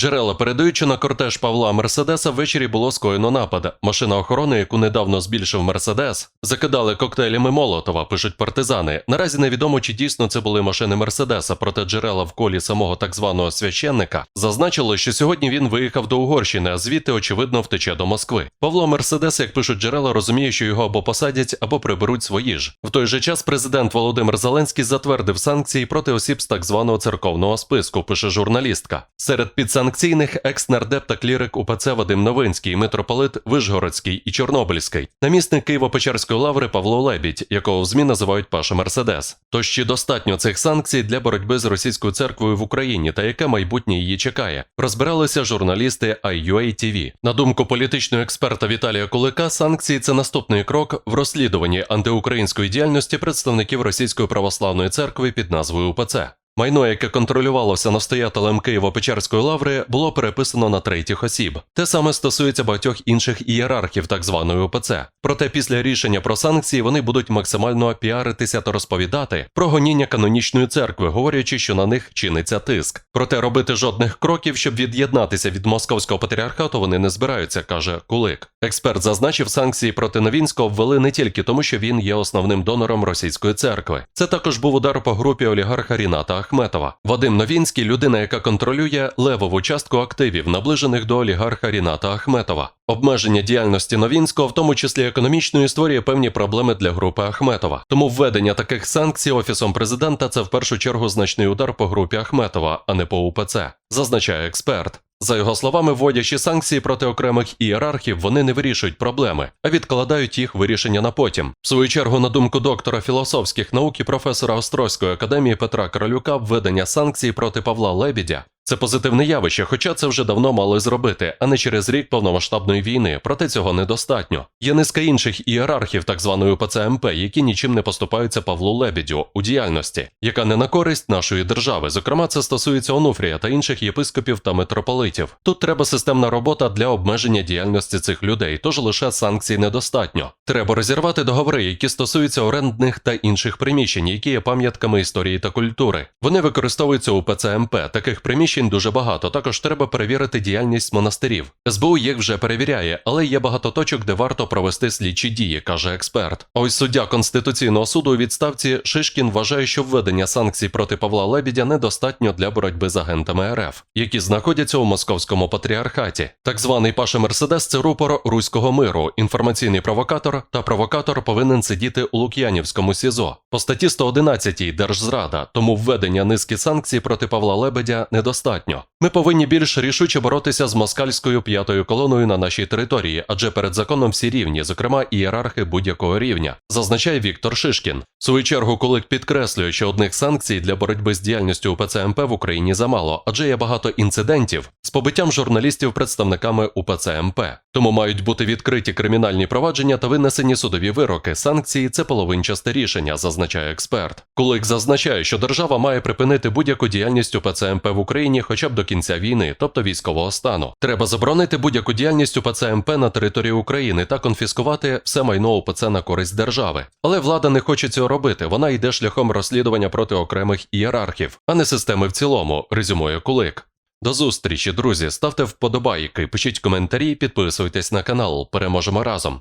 Джерела передаючи на кортеж Павла Мерседеса, ввечері було скоєно напад. Машина охорони, яку недавно збільшив Мерседес, закидали коктейлями Молотова, пишуть партизани. Наразі невідомо, чи дійсно це були машини Мерседеса, проте джерела в колі самого так званого священника зазначили, що сьогодні він виїхав до Угорщини, а звідти, очевидно, втече до Москви. Павло Мерседес, як пишуть джерела, розуміє, що його або посадять, або приберуть свої ж. В той же час президент Володимир Зеленський затвердив санкції проти осіб з так званого церковного списку, пише журналістка. Серед підсанкційних екс-нардеп та клірик УПЦ Вадим Новинський, митрополит Вишгородський і Чорнобильський, намісник Києво-Печерської лаври Павло Лебідь, якого в ЗМІ називають Паша Мерседес. Тож чи достатньо цих санкцій для боротьби з російською церквою в Україні та яке майбутнє її чекає? Розбиралися журналісти IUA TV. На думку політичного експерта Віталія Кулика, санкції це наступний крок в розслідуванні антиукраїнської діяльності представників Російської православної церкви під назвою УПЦ. Майно, яке контролювалося настоятелем Києво-Печерської лаври, було переписано на третіх осіб. Те саме стосується багатьох інших ієрархів так званої ОПЦ. Проте після рішення про санкції вони будуть максимально піаритися та розповідати про гоніння канонічної церкви, говорячи, що на них чиниться тиск. Проте робити жодних кроків, щоб від'єднатися від московського патріархату, вони не збираються, каже Кулик. Експерт зазначив, санкції проти Новінського ввели не тільки тому, що він є основним донором російської церкви. Це також був удар по групі олігарха Ріната Ахметова. Вадим Новінський людина, яка контролює левову частку активів, наближених до олігарха Ріната Ахметова. Обмеження діяльності Новінського, в тому числі економічної, створює певні проблеми для групи Ахметова. Тому введення таких санкцій офісом президента це в першу чергу значний удар по групі Ахметова, а не по УПЦ, зазначає експерт. За його словами, вводячи санкції проти окремих ієрархів, вони не вирішують проблеми, а відкладають їх вирішення на потім. В свою чергу, на думку доктора філософських наук і професора Острозької академії Петра Королюка, введення санкцій проти Павла Лебідя це позитивне явище, хоча це вже давно мали зробити, а не через рік повномасштабної війни. Проте цього недостатньо. Є низка інших ієрархів так званої УПЦ МП, які нічим не поступаються Павлу Лебідю у діяльності, яка не на користь нашої держави. Зокрема, це стосується Онуфрія та інших єпископів та митрополитів. Тут треба системна робота для обмеження діяльності цих людей, тож лише санкцій недостатньо. Треба розірвати договори, які стосуються орендних та інших приміщень, які є пам'ятками історії та культури. Вони використовуються у ПЦМП. Таких приміщень дуже багато. Також треба перевірити діяльність монастирів. СБУ їх вже перевіряє, але є багато точок, де варто провести слідчі дії, каже експерт. Ось суддя Конституційного суду у відставці Шишкін вважає, що введення санкцій проти Павла Лебідя недостатньо для боротьби з агентами РФ, які знаходяться у московському патріархаті. Так званий Паша Мерседес це рупор руського миру, інформаційний провокатор та провокатор повинен сидіти у Лук'янівському СІЗО. По статті 111 Держзрада, тому введення низки санкцій проти Павла Лебедя недостатньо. Ми повинні більш рішуче боротися з москальською п'ятою колоною на нашій території, адже перед законом всі рівні, зокрема ієрархи будь-якого рівня, зазначає Віктор Шишкін. В свою чергу Кулик підкреслює, що одних санкцій для боротьби з діяльністю УПЦ МП в Україні замало, адже є багато інцидентів з побиттям журналістів представниками УПЦ МП. Тому мають бути відкриті кримінальні провадження та винесені судові вироки. Санкції це половинчасте рішення, зазначає експерт. Кулик зазначає, що держава має припинити будь-яку діяльність УПЦ МП в Україні хоча б до кінця війни, тобто військового стану. Треба заборонити будь-яку діяльність УПЦ МП на території України та конфіскувати все майно УПЦ на користь держави. Але влада не хоче цього робити. Вона йде шляхом розслідування проти окремих ієрархів, а не системи в цілому, резюмує Кулик. До зустрічі, друзі. Ставте вподобайки, пишіть коментарі, підписуйтесь на канал. Переможемо разом.